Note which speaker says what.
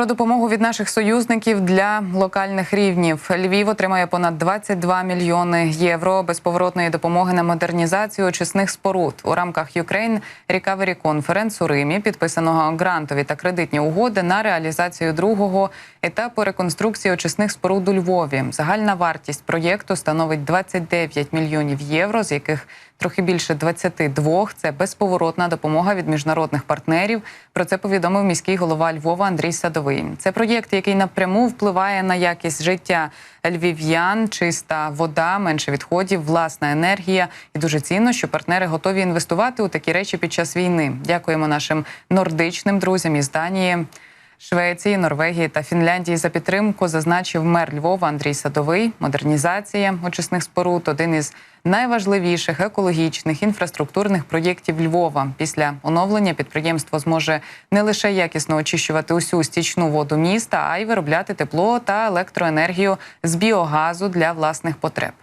Speaker 1: про допомогу від наших союзників для локальних рівнів. Львів отримає понад 22 мільйони євро безповоротної допомоги на модернізацію очисних споруд у рамках Ukraine Recovery Conference у Римі, підписаного грантові та кредитні угоди на реалізацію другого етапу реконструкції очисних споруд у Львові. Загальна вартість проєкту становить 29 мільйонів євро, з яких трохи більше 22 – це безповоротна допомога від міжнародних партнерів. Про це повідомив міський голова Львова Андрій Садовий. Це проєкт, який напряму впливає на якість життя львів'ян, чиста вода, менше відходів, власна енергія. І дуже цінно, що партнери готові інвестувати у такі речі під час війни. Дякуємо нашим нордичним друзям із Данії. Швеції, Норвегії та Фінляндії за підтримку зазначив мер Львова Андрій Садовий. Модернізація очисних споруд один із найважливіших екологічних інфраструктурних проєктів Львова. Після оновлення підприємство зможе не лише якісно очищувати усю стічну воду міста, а й виробляти тепло та електроенергію з біогазу для власних потреб.